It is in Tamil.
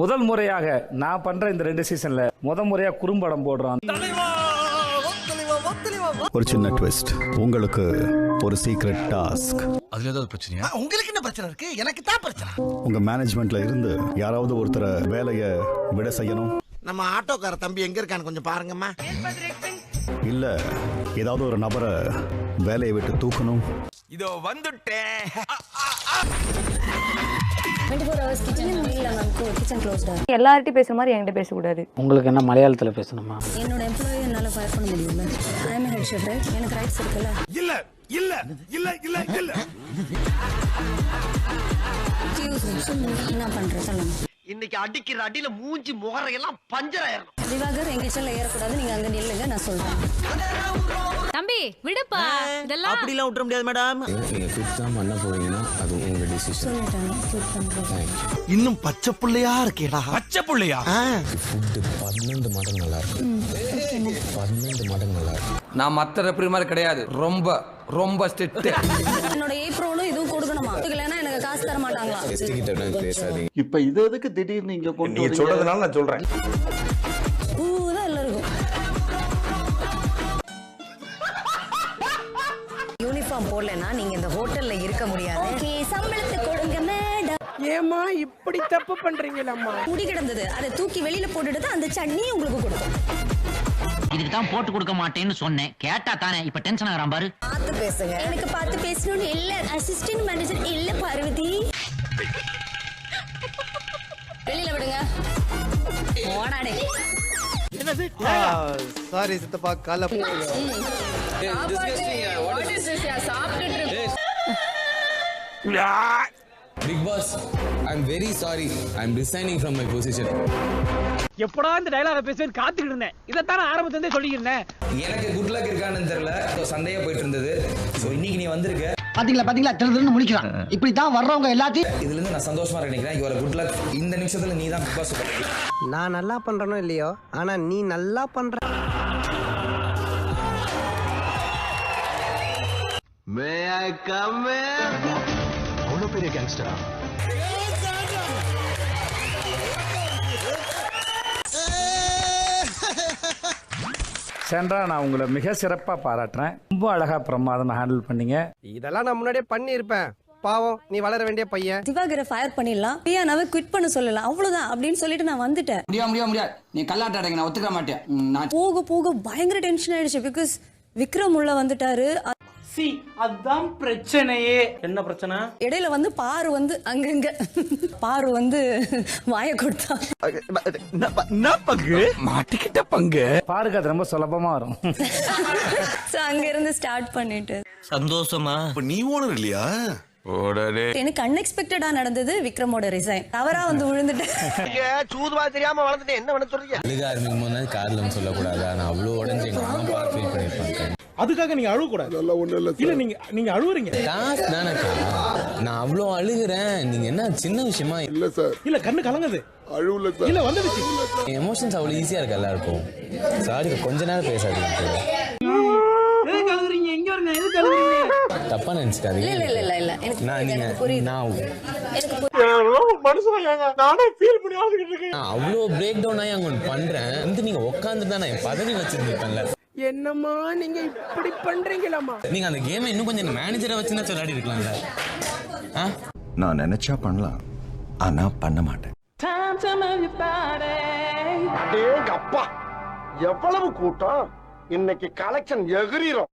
முதல் முறையாக நான் பண்ற இந்த ரெண்டு சீசன்ல முதல் முறையா குறும்படம் போடுறான். ஒரு சின்ன ட்விஸ்ட் உங்களுக்கு ஒரு சீக்ரெட் டாஸ்க் அதுல ஏதாவது பிரச்சனையா? உங்களுக்கு என்ன பிரச்சனை இருக்கு? எனக்கு தான் பிரச்சனை. உங்க மேனேஜ்மெண்ட்ல இருந்து யாராவது ஒருத்தரை வேலையை விட செய்யணும். நம்ம ஆட்டோக்கார தம்பி எங்க இருக்கான்னு கொஞ்சம் பாருங்கம்மா. இல்ல ஏதாவது ஒரு நபரை வேலையை விட்டு தூக்கணும். இதோ வந்துட்டேன். எல்லார்ட்டையும் பேசுற மாதிரி என்கிட்ட பேசக்கூடாது. உங்களுக்கு என்ன மலையாளத்தில் பேசணுமா? என்னோட எம்ப்ளாயி என்னால ஃபயர் பண்ண முடியும்ல ஐ ஹெட் ஷெஃப் எனக்கு ரைட்ஸ் இருக்குல்ல? இல்ல இல்ல இல்ல இல்ல இல்ல. என்ன பண்றேன் சொல்லுங்க. இன்னைக்கு அடிக்கிற அடியில மூஞ்சி முகரையெல்லாம் பஞ்சர் ஆயிரும் திவாகர் எங்க கிச்சன்ல ஏறக்கூடாது. நீங்க அங்க நில்லுங்க நான் சொல்றேன். தம்பி விடுப்பா. இதெல்லாம் அப்படிலாம் விட்டுற முடியாது மேடம். நீங்கள் ஃபிட் தான் பண்ண போறீங்கன்னா அது உங்கள் டிசிஷன் இன்னும் பச்சை புள்ளையா இருக்கேடா. பச்சை புள்ளையா? ஃபுட்டு பன்னெண்டு மடங்கு நல்லா இருக்கும் பன்னெண்டு மடங்கு நல்லா இருக்கும் நான் மற்ற ரெப்ரி மாதிரி கிடையாது. ரொம்ப ரொம்ப ஸ்ட்ரிக்ட் என்னோட ஏப்ரோனும் இதுவும் கொடுக்கணுமா? இல்லைன்னா எனக்கு காசு தர மாட்டாங்களா? இப்ப இது எதுக்கு திடீர்னு இங்க கொண்டு நீங்க? சொல்றதுனால நான் சொல்றேன். பூ தான் எல்லாருக்கும் யூனிஃபார்ம் போடலன்னா நீங்க இந்த ஹோட்டல்ல இருக்க முடியாது. ஓகே சம்பளத்தை கொடுங்க மேடம் ஏமா இப்படி தப்பு பண்றீங்களம்மா. முடி கிடந்தது. அதை தூக்கி வெளியில போட்டுட்டு அந்த சட்னி உங்களுக்கு கொடுக்கும் இதுக்கு தான் போட்டு கொடுக்க மாட்டேன்னு சொன்னேன். கேட்டா தானே இப்ப டென்ஷன் ஆகிறான் பாரு. பார்த்து பேசுங்க. எனக்கு பார்த்து பேசணும்னு இல்ல. அசிஸ்டன்ட் மேனேஜர் இல்ல பார்வதி. வெளியில விடுங்க. சாரி சித்தப்பா கால big boss I am very sorry I am resigning from my position எப்படா இந்த டைலாக பேசுவேன் காத்துக்கிட்டு இருந்தேன். இதைத்தான் ஆரம்பத்திலிருந்தே சொல்லிக்கிறேன் எனக்கு குட் லக் இருக்கான்னு தெரியல. சண்டையா போயிட்டு இருந்தது. ஸோ இன்னைக்கு நீ வந்திருக்க. பாத்தீங்களா பாத்தீங்களா? திருதுன்னு முடிக்கிறான் இப்படித்தான் வர்றவங்க எல்லாத்தையும் இதுல இருந்து நான் சந்தோஷமா இருக்க நினைக்கிறேன். யுவர் குட் லக் இந்த நிமிஷத்துல நீ தான் பிக் பாஸ் நான் நல்லா பண்றனோ இல்லையோ? ஆனா நீ நல்லா பண்ற மே ஐ கம் அவ்வளவு பெரிய கேங்ஸ்டரா சென்றா நான் உங்களை மிக சிறப்பா பாராட்டுறேன். ரொம்ப அழகா பிரமாதமா ஹேண்டில் பண்ணீங்க. இதெல்லாம் நான் முன்னாடியே பண்ணியிருப்பேன். பாவம் நீ வளர வேண்டிய பையன். திவாகரை ஃபயர் பண்ணிடலாம். பிரியானாவை குவிட் பண்ண சொல்லலாம். அவ்வளவுதான் அப்படின்னு சொல்லிட்டு நான் வந்துட்டேன். முடியாது முடியாது முடியாது நீ கல்லாட்ட அடைங்க நான் ஒத்துக்க மாட்டேன். நான் போக போக பயங்கர டென்ஷன் ஆயிடுச்சு. பிகாஸ் விக்ரம் உள்ள வந்துட்டாரு. சி அதான் பிரச்சனையே. என்ன பிரச்சனை? இடையில வந்து பாரு வந்து அங்கங்க. பாரு வந்து வாய கொடுத்தா. மாட்டிக்கிட்ட பங்கு. பாருங்க அது ரொம்ப சுலபமா வரும். அங்க இருந்து ஸ்டார்ட் பண்ணிட்டு. சந்தோஷமா? இப்ப நீ ஓனர் இல்லையா? எனக்கு அன்எக்ஸ்பெக்டடா நடந்தது விக்ரமோட ரிசைன் தவறா வந்து விழுந்துட்டேன். சூதுவா தெரியாம வளர்ந்துட்டு என்ன பண்ண சொல்றீங்க? அழுக ஆரம்பிக்கும் போது கார்லன்னு சொல்லக்கூடாது. நான் அவ்வளோ உடஞ்சு அதுக்காக நீங்க அழுவ கூடாது இல்ல நீங்க நீங்க அழுவுறீங்க. காசு தானக்கா நான் அவ்வளோ அழுகுறேன். நீங்க என்ன சின்ன விஷயமா? இல்ல கண்ணு கலங்குது. அழுவல இல்ல வந்துடுச்சு எமோஷன்ஸ் அவ்வளோ ஈஸியா இருக்கு எல்லாருக்கும்? சாரி கொஞ்ச நேரம் பேசாதீங்க. தப்பா நினைச்சுக்காதீங்க. இல்ல இல்ல இல்ல இல்ல. எனக்கு நான் புரியுது, நீங்க எனக்கு புரியுது. நான். நானே நான் அவ்வளோ பிரேக் டவுன் ஆகி அங்க ஒண்ணு பண்றேன். வந்து நீங்க உட்காந்து தான் என் பதவி வச்சிருந்துருப்பேன்ல. என்னம்மா நீங்க இப்படி பண்றீங்களாம்மா? நீங்க அந்த கேமை இன்னும் கொஞ்சம் மேனேஜரை வச்சுன்னா விளையாடி இருக்கலாம்ல. நான் நினைச்சா பண்ணலாம் ஆனா பண்ண மாட்டேன். அப்பா எவ்வளவு கூட்டம்? இன்னைக்கு கலெக்ஷன் எகிரிரும்.